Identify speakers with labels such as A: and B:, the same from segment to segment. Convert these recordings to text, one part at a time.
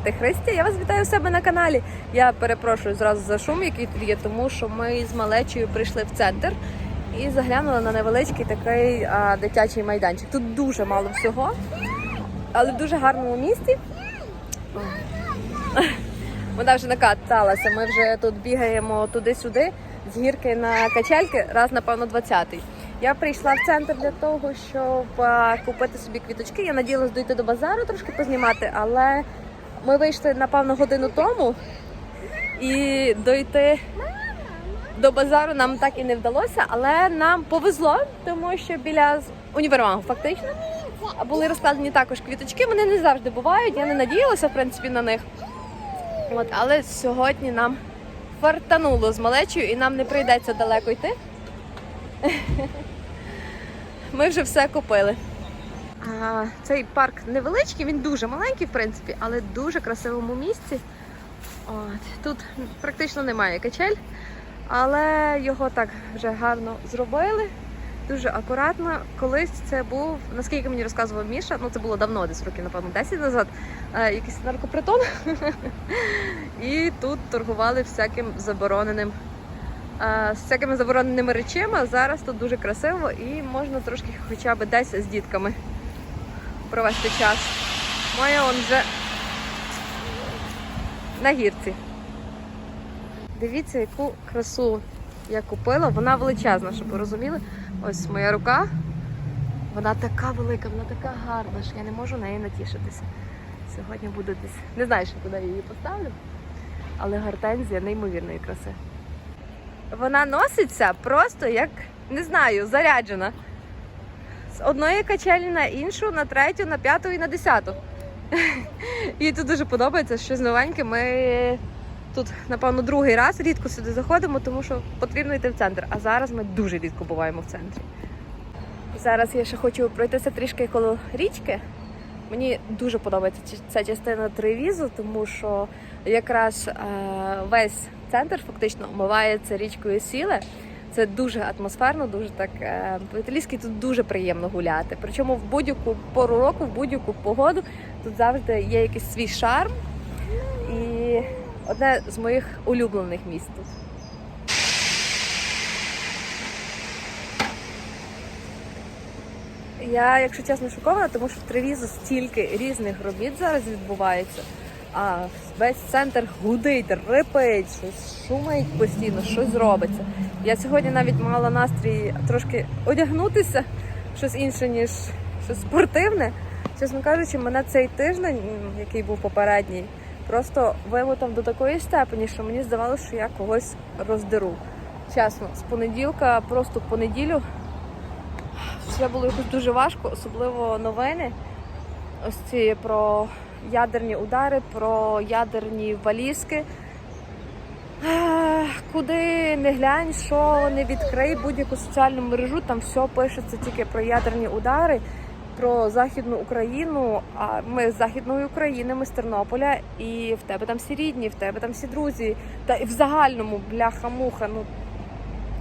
A: Звати Христя. Я вас вітаю у себе на каналі. Я перепрошую зразу за шум, який тут є, тому що ми з малечею прийшли в центр і заглянули на невеличкий такий а, дитячий майданчик. Тут дуже мало всього, але в дуже гарному місці. Вона вже накаталася. Ми вже тут бігаємо туди-сюди, з гірки на качельки, раз, напевно, 20-й. Я прийшла в центр для того, щоб купити собі квіточки. Я надіялась дойти до базару трошки познімати, але ми вийшли, напевно, годину тому і дойти до базару нам так і не вдалося, але нам повезло, тому що біля універмагу фактично були розкладені також квіточки. Вони не завжди бувають. Я не надіялася, в принципі, на них. От, але сьогодні нам фартануло з малечою і нам не прийдеться далеко йти. Ми вже все купили. А, цей парк невеличкий, він дуже маленький, в принципі, але дуже красивому місці. От, тут практично немає качель, але його так вже гарно зробили. Дуже акуратно. Колись це був, наскільки мені розказував Міша, ну це було давно, десь років, напевно, 10 назад, е, якийсь наркопритон. І тут торгували всяким забороненим, е, всякими забороненими речами. Зараз тут дуже красиво і можна трошки хоча б десь з дітками провести час. Моя он вже на гірці. Дивіться, яку красу я купила. Вона величезна, щоб ви розуміли. Ось моя рука. Вона така велика, вона така гарна, що я не можу нею натішитися. Сьогодні буду десь. Не знаю, ще куди я її поставлю, але гортензія неймовірної краси. Вона носиться просто як, не знаю, заряджена. З одної качелі на іншу, на третю, на п'яту і на десяту. Їй тут дуже подобається щось новеньке. Ми тут, напевно, другий раз рідко сюди заходимо, тому що потрібно йти в центр. А зараз ми дуже рідко буваємо в центрі. Зараз я ще хочу пройтися трішки коло річки. Мені дуже подобається ця частина тривізу, тому що якраз е, весь центр фактично омивається річкою Сіле. Це дуже атмосферно, дуже так е, по-італійськи тут дуже приємно гуляти. Причому в будь-яку пору року, в будь-яку погоду тут завжди є якийсь свій шарм. І одне з моїх улюблених місць тут. Я, якщо чесно, шокована, тому що в Тревізу стільки різних робіт зараз відбувається. А весь центр гудить, рипить, щось шумить постійно, щось робиться. Я сьогодні навіть мала настрій трошки одягнутися, щось інше, ніж щось спортивне. Чесно кажучи, мене цей тиждень, який був попередній, просто вимотав до такої степені, що мені здавалося, що я когось роздеру. Чесно, з понеділка, просто в понеділю все було якось дуже важко, особливо новини. Ось ці про ядерні удари, про ядерні валізки. Куди не глянь, що не відкрий будь-яку соціальну мережу, там все пишеться тільки про ядерні удари, про Західну Україну. А ми з Західної України, ми з Тернополя, і в тебе там всі рідні, в тебе там всі друзі. Та і в загальному бляха-муха. Ну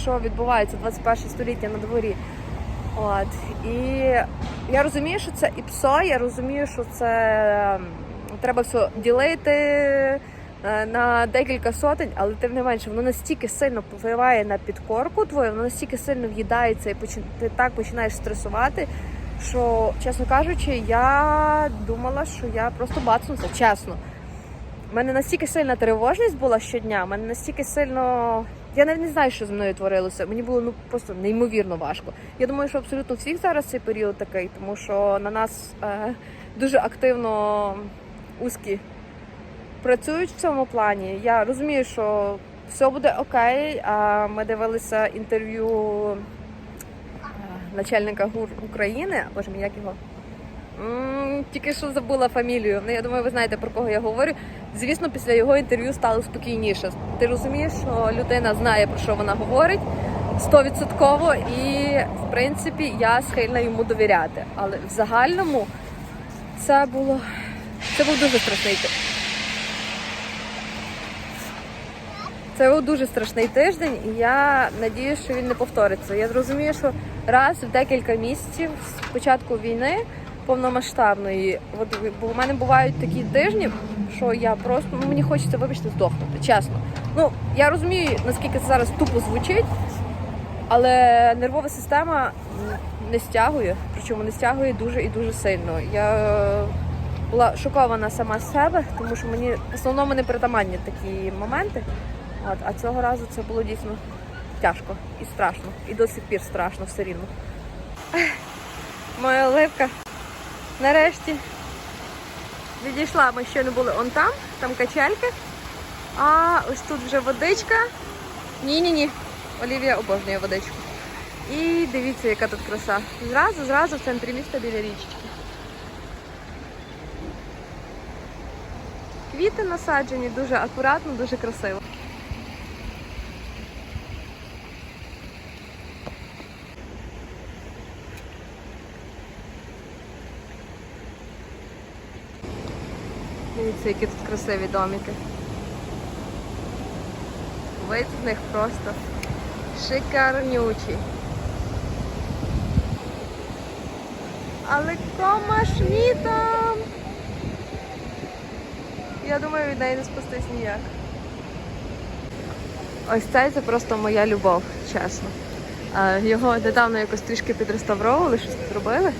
A: що відбувається 21 століття на дворі. От і я розумію, що це і псо, я розумію, що це ем, треба все ділити на декілька сотень, але тим не менше, воно настільки сильно впливає на підкорку твою, воно настільки сильно в'їдається і ти так починаєш стресувати. Що, чесно кажучи, я думала, що я просто бацнуся, чесно. У мене настільки сильна тривожність була щодня, у мене настільки сильно. Я навіть не знаю, що зі мною творилося. Мені було ну просто неймовірно важко. Я думаю, що абсолютно всіх зараз цей період такий, тому що на нас е, дуже активно узкі працюють в цьому плані. Я розумію, що все буде окей. А ми дивилися інтерв'ю е, начальника ГУР України, боже мій, як його. Тільки що забула фамілію. Ну, я думаю, ви знаєте про кого я говорю. Звісно, після його інтерв'ю стало спокійніше. Ти розумієш, що людина знає про що вона говорить стовідсотково, і в принципі я схильна йому довіряти. Але в загальному це було це був дуже страшний Це був дуже страшний тиждень, і я надію, що він не повториться. Я зрозумію, що раз в декілька місяців з початку війни повномасштабної. От, бо в мене бувають такі тижні, що я просто ну, мені хочеться, вибачте, здохнути, чесно. Ну, я розумію, наскільки це зараз тупо звучить, але нервова система не стягує, причому не стягує дуже і дуже сильно. Я е, була шокована сама з себе, тому що мені в основному не притаманні такі моменти. От, а цього разу це було дійсно тяжко і страшно. І до сих пір страшно все рівно. Моя оливка нарешті відійшла. Ми ще не були он там, там качельки. А ось тут вже водичка. Ні-ні-ні. Олівія обожнює водичку. І дивіться, яка тут краса. Зразу, зразу в центрі міста біля річки. Квіти насаджені дуже акуратно, дуже красиво. Дивіться, які тут красиві домики. Вид з них просто шикарнючий. Але кома шмітом! Я думаю, від неї не спастись ніяк. Ось цей це просто моя любов, чесно. Його недавно якось трішки підреставровували, щось зробили.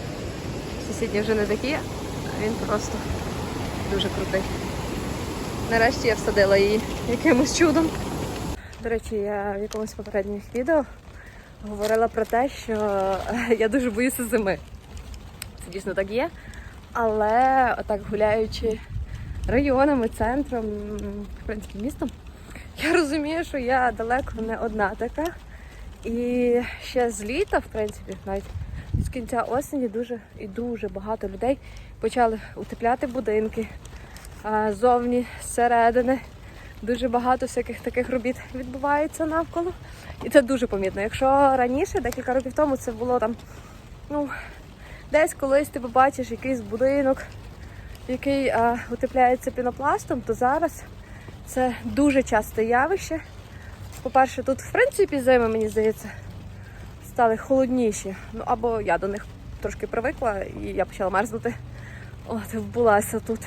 A: Сусідні вже не такі, він просто дуже крутий. Нарешті я всадила її якимось чудом. До речі, я в якомусь попередніх відео говорила про те, що е, я дуже боюся зими. Це дійсно так є. Але отак гуляючи районами, центром, в принципі, містом, я розумію, що я далеко не одна така. І ще з літа, в принципі, навіть з кінця осені дуже і дуже багато людей почали утепляти будинки а, зовні, зсередини. Дуже багато всяких таких робіт відбувається навколо. І це дуже помітно. Якщо раніше, декілька років тому, це було там, ну, десь колись ти побачиш якийсь будинок, який а, утепляється пінопластом, то зараз це дуже часте явище. По-перше, тут, в принципі, зими, мені здається, стали холодніші. Ну, або я до них трошки привикла і я почала мерзнути. От, вбулася тут.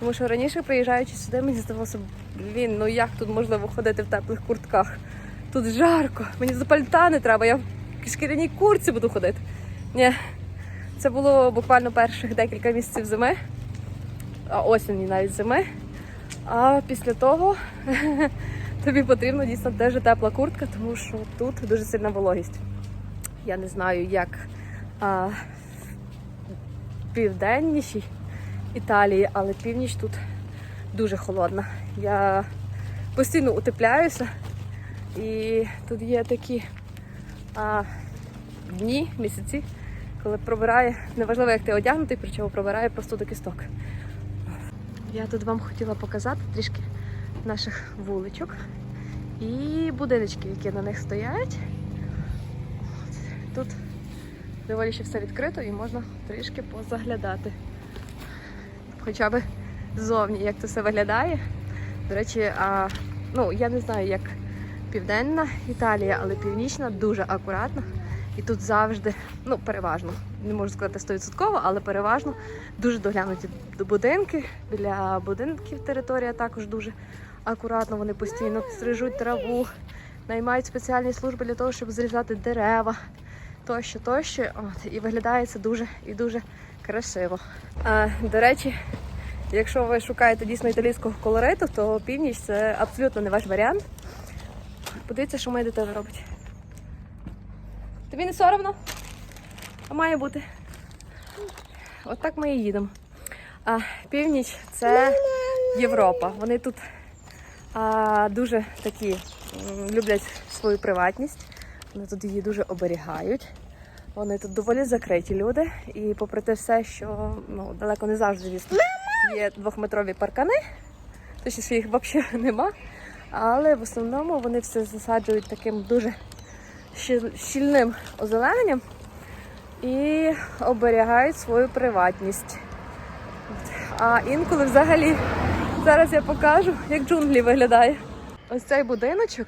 A: Тому що раніше, приїжджаючи сюди, мені здавалося, блін, ну як тут можливо ходити в теплих куртках? Тут жарко, мені за пальта не треба, я в шкіряній курці буду ходити. Ні, це було буквально перших декілька місяців зими, а осені навіть зими. А після того тобі потрібна дійсно дуже тепла куртка, тому що тут дуже сильна вологість. Я не знаю, як а, в південнішій Італії, але північ тут дуже холодна. Я постійно утепляюся, і тут є такі а, дні, місяці, коли пробирає, неважливо, як ти одягнутий, причому пробирає просто до кісток. Я тут вам хотіла показати трішки наших вуличок і будиночки, які на них стоять. Тут доволі ще все відкрито і можна трішки позаглядати. Хоча б ззовні, як це все виглядає. До речі, а, ну, я не знаю, як південна Італія, але північна дуже акуратна. І тут завжди, ну переважно, не можу сказати 100%, але переважно дуже доглянуті будинки. Біля будинків територія також дуже акуратно. Вони постійно стрижуть траву, наймають спеціальні служби для того, щоб зрізати дерева, тощо, тощо. От, і виглядає це дуже і дуже красиво. А, до речі, якщо ви шукаєте дійсно італійського колориту, то північ це абсолютно не ваш варіант. Подивіться, що моя дитина робить. Тобі не соромно? А має бути. От так ми і їдемо. А північ це Європа. Вони тут а, дуже такі люблять свою приватність. Вони тут її дуже оберігають. Вони тут доволі закриті люди. І попри те все, що ну, далеко не завжди звісно, є двохметрові паркани, точніше їх взагалі нема. Але в основному вони все засаджують таким дуже щільним озелененням і оберігають свою приватність. А інколи взагалі, зараз я покажу, як джунглі виглядає. Ось цей будиночок,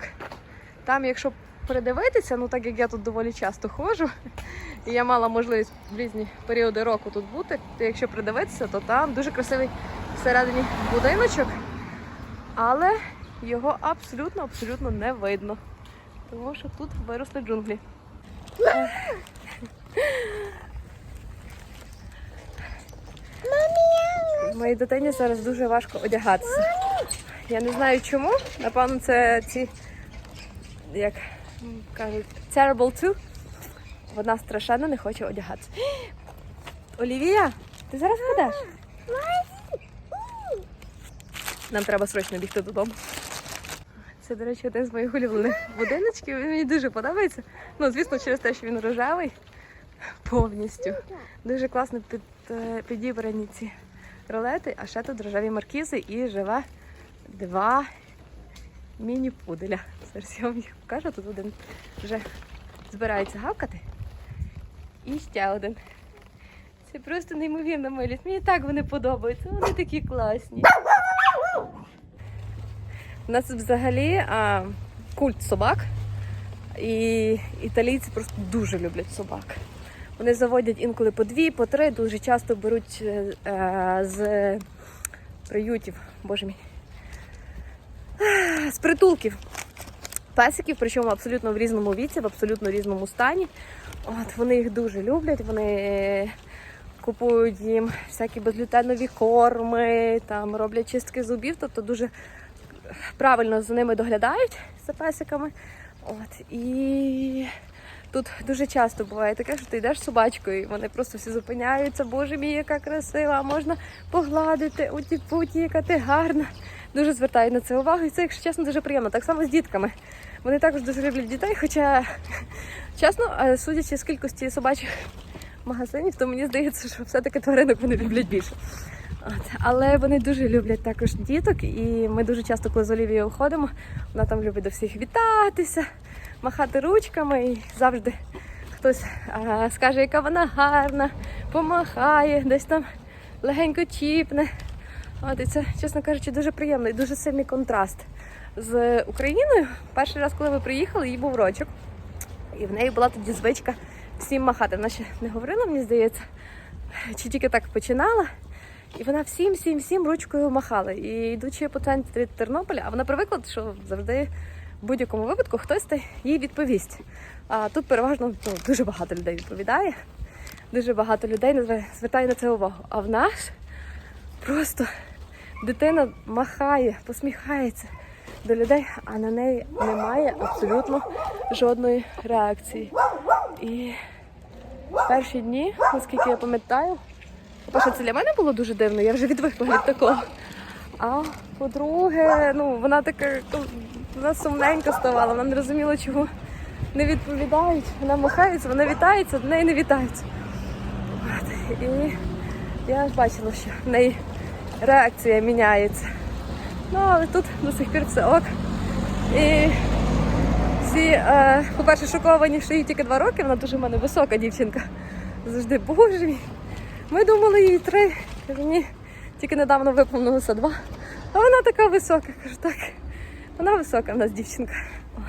A: там, якщо придивитися, ну так як я тут доволі часто ходжу, і я мала можливість в різні періоди року тут бути, то якщо придивитися, то там дуже красивий всередині будиночок, але його абсолютно абсолютно не видно. Тому що тут виросли джунглі. Моїй дитині зараз дуже важко одягатися. Я не знаю чому. Напевно, це ці, як кажуть, terrible two. Вона страшенно не хоче одягатися. Олівія, ти зараз підеш? Нам треба срочно бігти додому. Це, до речі, один з моїх улюблених будиночків. Він мені дуже подобається. Ну, звісно, через те, що він рожевий повністю. Дуже класно під, е, підібрані ці ролети, а ще тут рожеві маркізи і живе два міні-пуделя. Зараз я вам їх покажу. Тут один вже збирається гавкати. І ще один. Це просто неймовірна милість. Мені так вони подобаються. Вони такі класні. У нас взагалі а, культ собак. І італійці просто дуже люблять собак. Вони заводять інколи по дві, по три, дуже часто беруть е, е, з приютів, боже мій, з притулків песиків, причому абсолютно в різному віці, в абсолютно різному стані. От вони їх дуже люблять. Вони купують їм всякі безглютенові корми, там роблять чистки зубів, тобто дуже правильно за ними доглядають за песиками. От і тут дуже часто буває таке, що ти йдеш собачкою, і вони просто всі зупиняються. Боже мій, яка красива, можна погладити, уті путі, яка ти гарна. Дуже звертають на це увагу, і це, якщо чесно, дуже приємно. Так само з дітками. Вони також дуже люблять дітей, хоча, чесно, е, судячи з кількості собачих магазинів, то мені здається, що все-таки тваринок вони люблять більше. От. Але вони дуже люблять також діток, і ми дуже часто, коли з Олівією ходимо, вона там любить до всіх вітатися, махати ручками, і завжди хтось а, скаже, яка вона гарна, помахає, десь там легенько чіпне. От, і це, чесно кажучи, дуже приємно і дуже сильний контраст з Україною. Перший раз, коли ми приїхали, їй був рочок. І в неї була тоді звичка всім махати. Вона ще не говорила, мені здається, чи тільки так починала. І вона всім, всім, всім ручкою махала. І йдучи по центрі Тернополя, а вона привикла, що завжди в будь-якому випадку хтось їй відповість. А тут переважно ну, дуже багато людей відповідає. Дуже багато людей звертає на це увагу. А в нас просто дитина махає, посміхається до людей, а на неї немає абсолютно жодної реакції. І перші дні, наскільки я пам'ятаю, по-перше, це для мене було дуже дивно, я вже відвикла від такого. А по-друге, ну вона така вона сумненька ставала, вона не розуміла, чого не відповідають. Вона махається, вона вітається, до неї не вітаються. От. І я бачила, що в неї реакція міняється. Ну, але тут до сих пір все ок. І всі, е, по-перше, шоковані, що їй тільки два роки, вона дуже в мене висока дівчинка. Завжди, боже мій. Ми думали їй три. Кажу, ні, тільки недавно виповнилося два. А вона така висока. Кажу, так. Вона висока в нас дівчинка. От.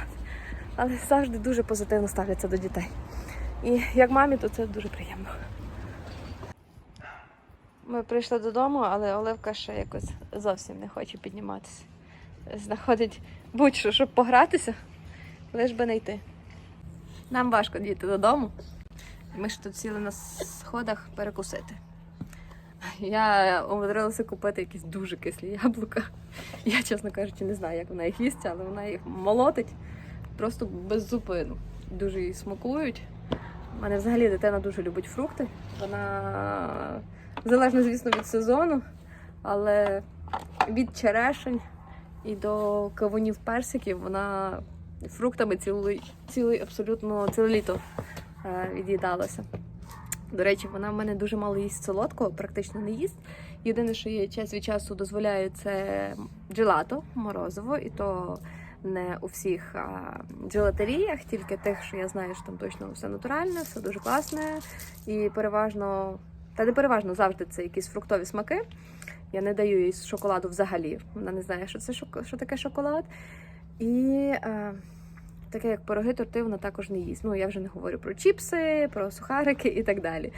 A: Але завжди дуже позитивно ставляться до дітей. І як мамі, то це дуже приємно. Ми прийшли додому, але Оливка ще якось зовсім не хоче підніматися. Знаходить будь-що, щоб погратися, лиш би не йти. Нам важко діти додому. Ми ж тут сіли на сходах перекусити. Я умудрилася купити якісь дуже кислі яблука. Я, чесно кажучи, не знаю, як вона їх їсть, але вона їх молотить просто без зупину. Дуже їй смакують. У мене взагалі дитина дуже любить фрукти. Вона залежно, звісно, від сезону, але від черешень і до кавунів персиків вона фруктами цілий, цілий абсолютно ціле літо е, від'їдалася. До речі, вона в мене дуже мало їсть солодкого, практично не їсть. Єдине, що я час від часу дозволяю, це джелато, морозиво, і то не у всіх а, джелатеріях, тільки тих, що я знаю, що там точно все натуральне, все дуже класне. І переважно, та не переважно завжди це якісь фруктові смаки. Я не даю їй шоколаду взагалі. Вона не знає, що це що таке шоколад. І е, таке як пироги, торти вона також не їсть. Ну я вже не говорю про чіпси, про сухарики і так далі.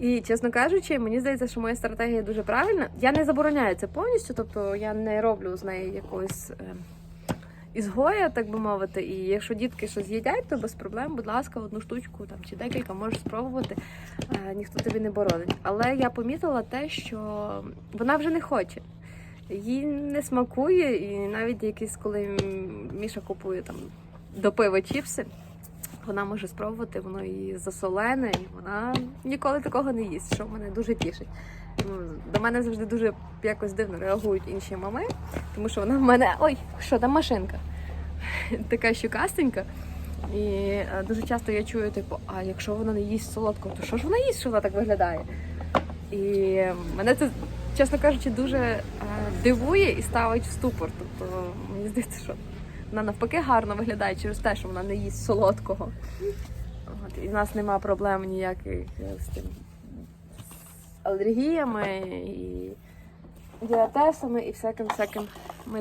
A: І чесно кажучи, мені здається, що моя стратегія дуже правильна. Я не забороняю це повністю, тобто я не роблю з неї якоїсь. е, Ізгоя, так би мовити, і якщо дітки щось їдять, то без проблем, будь ласка, одну штучку там чи декілька можеш спробувати. Е, ніхто тобі не боронить. Але я помітила те, що вона вже не хоче. Їй не смакує, і навіть якісь, коли Міша купує там до пива чіпси, вона може спробувати, воно і засолене, і вона ніколи такого не їсть, що мене дуже тішить. До мене завжди дуже якось дивно реагують інші мами, тому що вона в мене. Ой, що там машинка? Така щукастенька. І е, дуже часто я чую, типу, а якщо вона не їсть солодкого, то що ж вона їсть, що вона так виглядає? І мене це, чесно кажучи, дуже е, дивує і ставить в ступор. Тобто мені здається, що вона навпаки гарно виглядає через те, що вона не їсть солодкого. От, і в нас нема проблем ніяких е, з тим алергіями і діатесами і всяким всяким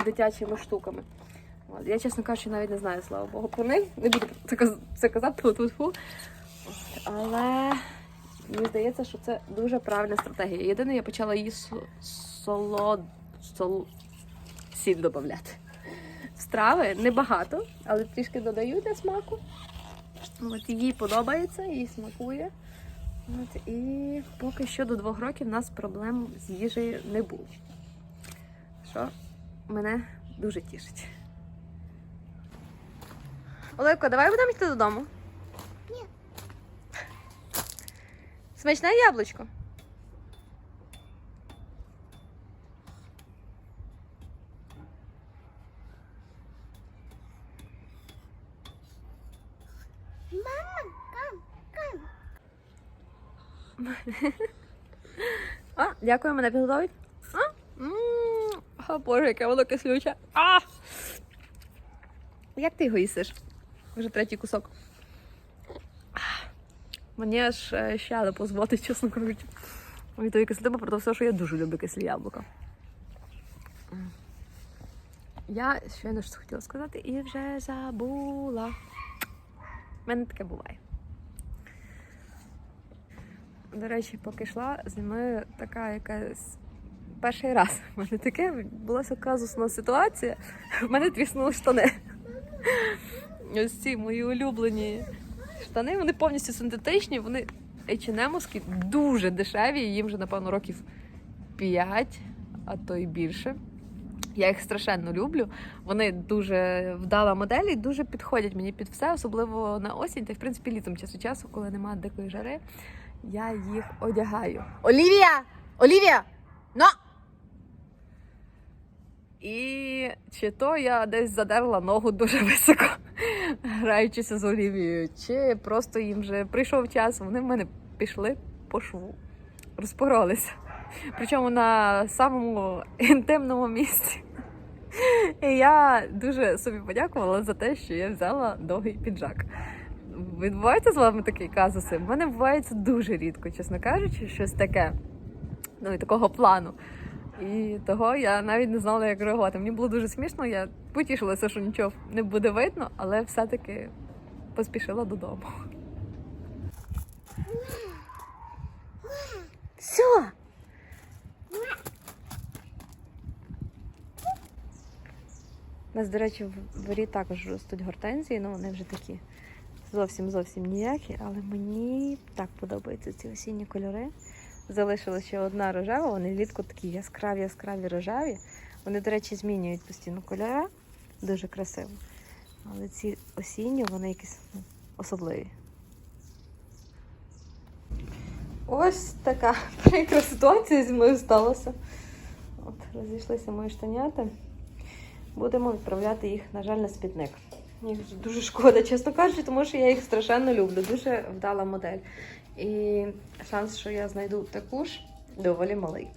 A: дитячими штуками. От, я, чесно кажучи, навіть не знаю, слава Богу, про них. Не буду це, казати, тьфу-тьфу-тьфу. Але мені здається, що це дуже правильна стратегія. Єдине, я почала її солод... сол... сіль додати. Страви небагато, але трішки додаю для смаку. От їй подобається, їй смакує. От, і поки що до двох років в нас проблем з їжею не було. Що мене дуже тішить. Олеко, давай будемо йти додому.
B: Ні.
A: Смачне яблучко. А, дякую, мене підготовить. О, Боже, яке воно кислюче. А! Як ти його їсиш? Вже третій кусок. Мені аж е, щелепу зводить, чесно кажучи. Від тої кислоти, про все, що я дуже люблю кислі яблука. Я щойно щось хотіла сказати і вже забула. У мене таке буває. До речі, поки йшла, зі мною така якась перший раз. У мене таке відбулася казусна ситуація. В мене тріснули штани. Ось ці мої улюблені штани, вони повністю синтетичні, вони H&M-овські, дуже дешеві, їм вже, напевно, років 5, а то й більше. Я їх страшенно люблю. Вони дуже вдала модель і дуже підходять мені під все, особливо на осінь, та й в принципі літом час від часу, коли немає дикої жари, я їх одягаю. Олівія! Олівія! Но! І чи то я десь задерла ногу дуже високо, граючися з Олівією, чи просто їм вже прийшов час, вони в мене пішли по шву, розпоролися. Причому на самому інтимному місці. І я дуже собі подякувала за те, що я взяла довгий піджак. Відбуваються з вами такі казуси? В мене бувається дуже рідко, чесно кажучи, щось таке. Ну і такого плану. І того я навіть не знала, як реагувати. Мені було дуже смішно, я потішилася, що нічого не буде видно, але все-таки поспішила додому. Все. У нас, до речі, в дворі також ростуть гортензії, ну вони вже такі зовсім зовсім ніякі, але мені так подобаються ці осінні кольори. Залишилася ще одна рожева, вони влітку такі яскраві, яскраві рожеві. Вони, до речі, змінюють постійно кольори, дуже красиво. Але ці осінні, вони якісь ну, особливі. Ось така прикра ситуація зі мною сталася. От, розійшлися мої штанята. Будемо відправляти їх, на жаль, на спідник. Їх дуже шкода, чесно кажучи, тому що я їх страшенно люблю. Дуже вдала модель. І шанс, що я знайду таку ж, доволі малий.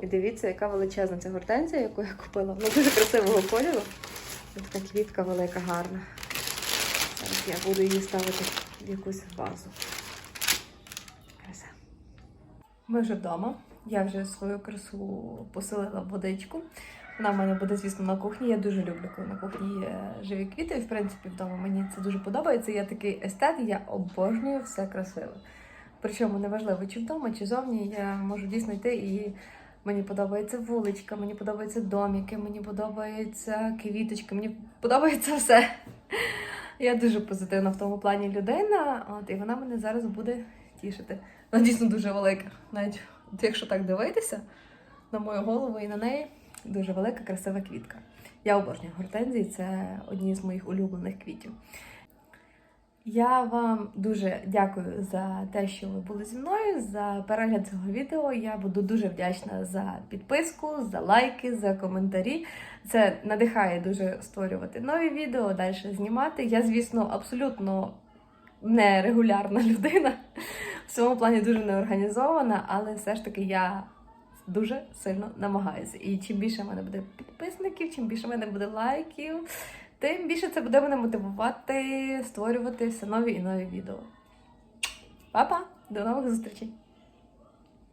A: І дивіться, яка величезна ця гортензія, яку я купила. Вона дуже красивого кольору. Така квітка велика, гарна. Зараз я буду її ставити в якусь вазу. Краса. Ми вже вдома. Я вже свою красу поселила в водичку. Вона в мене буде, звісно, на кухні. Я дуже люблю, коли на кухні є живі квіти. І в принципі вдома мені це дуже подобається. Я такий естет, я обожнюю все красиве. Причому неважливо, чи вдома, чи зовні, я можу дійсно йти і мені подобається вуличка, мені подобаються доміки, мені подобаються квіточки, мені подобається все. Я дуже позитивна в тому плані людина, от, і вона мене зараз буде тішити. Вона дійсно дуже велика. Навіть якщо так дивитися на мою голову і на неї, дуже велика, красива квітка. Я обожнюю гортензії, це одні з моїх улюблених квітів. Я вам дуже дякую за те, що ви були зі мною, за перегляд цього відео. Я буду дуже вдячна за підписку, за лайки, за коментарі. Це надихає дуже створювати нові відео, далі знімати. Я, звісно, абсолютно не регулярна людина, в цьому плані дуже неорганізована, але все ж таки я дуже сильно намагаюся. І чим більше в мене буде підписників, чим більше в мене буде лайків, тим більше це буде мене мотивувати створювати все нові і нові відео. Па-па! До нових зустрічей!